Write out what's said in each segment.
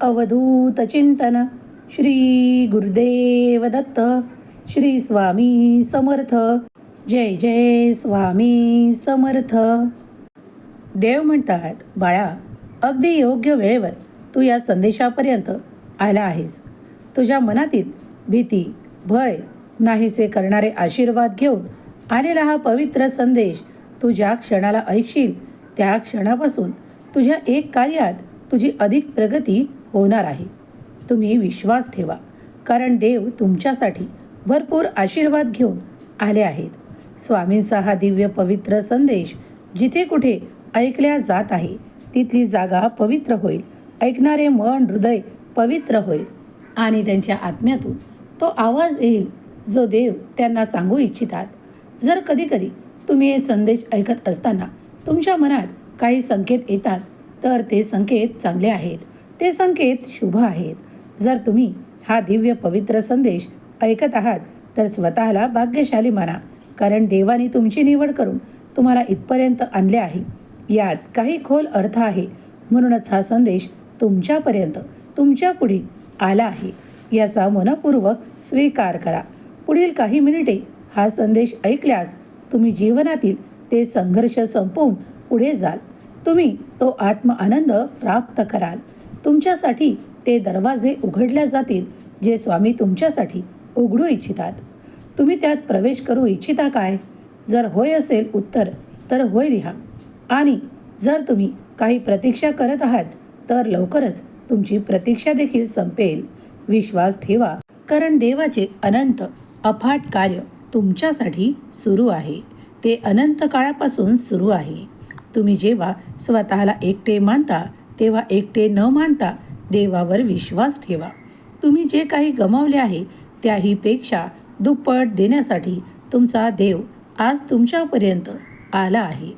अवधूत चिंतन श्री गुरुदेव दत्त श्री स्वामी समर्थ. जय जय स्वामी समर्थ. देव म्हणतात बाळा अगदी योग्य वेळेवर तू या संदेशापर्यंत आला आहेस. तुझ्या मनातील भीती भय नाहीसे करणारे आशीर्वाद घेऊन आलेला हा पवित्र संदेश तू ज्या क्षणाला ऐकशील. त्या क्षणापासून तुझ्या एक कार्यात तुझी अधिक प्रगती होणार आहे. तुम्ही विश्वास ठेवा. कारण देव तुमच्यासाठी भरपूर आशीर्वाद घेऊन आले आहेत. स्वामींचा हा दिव्य पवित्र संदेश जिथे कुठे ऐकल्या जात आहे तिथली जागा पवित्र होईल. ऐकणारे मन हृदय पवित्र होईल. आणि त्यांच्या आत्म्यातून तो आवाज येईल जो देव त्यांना सांगू इच्छितात. जर कधीकधी तुम्ही हे संदेश ऐकत असताना तुमच्या मनात काही संकेत येतात तर ते संकेत चांगले आहेत. ते संकेत शुभ आहेत. जर तुम्ही हा दिव्य पवित्र संदेश ऐकत आहात तर स्वतःला भाग्यशाली माना कारण देवाने तुमची निवड करून तुम्हाला इथपर्यंत आणले आहे. यात काही खोल अर्थ आहे. म्हणूनच हा संदेश तुमच्यापर्यंत तुमच्यापुढे आला आहे याचा मनपूर्वक स्वीकार करा. पुढील काही मिनिटे हा संदेश ऐकल्यास तुम्ही जीवनातील ते संघर्ष संपवून पुढे जाल. तुम्ही तो आत्म आनंद प्राप्त कराल. तुमच्यासाठी ते दरवाजे उघडल्या जातील जे स्वामी तुमच्यासाठी उघडू इच्छितात. तुम्ही त्यात प्रवेश करू इच्छिता काय? जर होय असेल उत्तर तर होय लिहा. आणि जर तुम्ही काही प्रतीक्षा करत आहात तर लवकरच तुमची प्रतीक्षा देखील संपेल. विश्वास ठेवा कारण देवाचे अनंत अफाट कार्य तुमच्यासाठी सुरू आहे. ते अनंत काळापासून सुरू आहे. तुम्ही जेव्हा स्वतःला एकटे मानता तेव्हा एकटे न मानता देवावर विश्वास ठेवा. तुम्ही जे काही गमावले आहे त्याहीपेक्षा दुप्पट देण्यासाठी तुमचा देव आज तुमच्यापर्यंत आला आहे.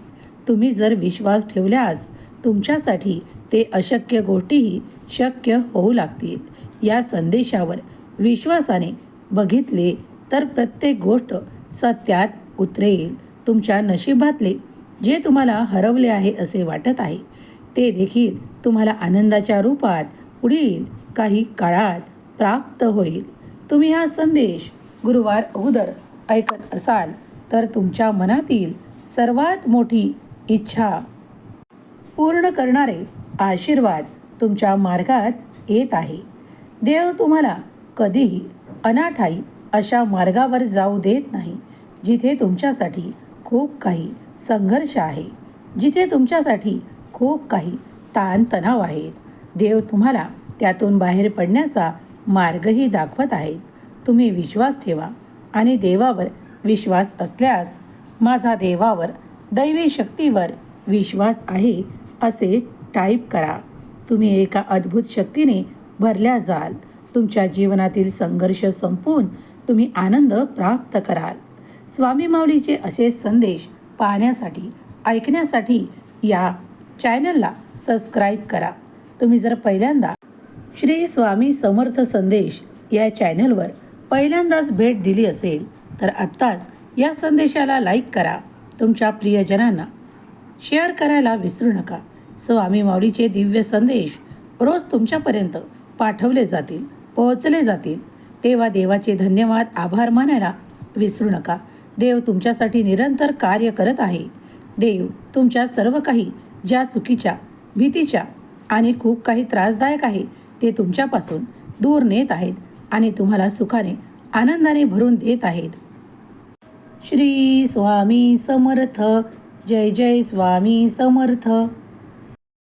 तुम्ही जर विश्वास ठेवल्यास तुमच्यासाठी ते अशक्य गोष्टीही शक्य होऊ लागतील. या संदेशावर विश्वासाने बघितले तर प्रत्येक गोष्ट सत्यात उतरेल. तुमच्या नशिबातले जे तुम्हाला हरवले आहे असे वाटत आहे ते देखील तुम्हाला आनंदाच्या रूपात पुढील काही काळात प्राप्त होईल. तुम्ही हा संदेश गुरुवार अगोदर ऐकत असाल तर तुमच्या मनातील सर्वात मोठी इच्छा पूर्ण करणारे आशीर्वाद तुमच्या मार्गात येत आहे. देव तुम्हाला कधीही अनाठाई अशा मार्गावर जाऊ देत नाही जिथे तुमच्यासाठी खूप काही संघर्ष आहे जिथे तुमच्यासाठी खूप काही ताणतणाव आहेत. देव तुम्हाला त्यातून बाहेर पडण्याचा मार्गही दाखवत आहेत. तुम्ही विश्वास ठेवा आणि देवावर विश्वास असल्यास माझा देवावर दैवी शक्तीवर विश्वास आहे असे टाईप करा. तुम्ही एका अद्भुत शक्तीने भरल्या जाल. तुमच्या जीवनातील संघर्ष संपवून तुम्ही आनंद प्राप्त कराल. स्वामी माऊलीचे असे संदेश पाहण्यासाठी ऐकण्यासाठी या चॅनलला सबस्क्राईब करा. तुम्ही जर पहिल्यांदा श्री स्वामी समर्थ संदेश या चॅनलवर पहिल्यांदाच भेट दिली असेल तर आत्ताच या संदेशाला लाईक करा. तुमच्या प्रियजनांना शेअर करायला विसरू नका. स्वामी माऊलीचे दिव्य संदेश रोज तुमच्यापर्यंत पाठवले जातील पोहोचले जातील. तेव्हा देवाचे धन्यवाद आभार मानायला विसरू नका. देव तुमच्यासाठी निरंतर कार्य करत आहे. देव तुमच्या सर्व काही ज्या चुकीच्या भीतीच्या आणि खूप काही त्रासदायक आहे ते तुमच्यापासून दूर नेत आहेत आणि तुम्हाला सुखाने आनंदाने भरून देत आहेत. श्री स्वामी समर्थ. जय जय स्वामी समर्थ.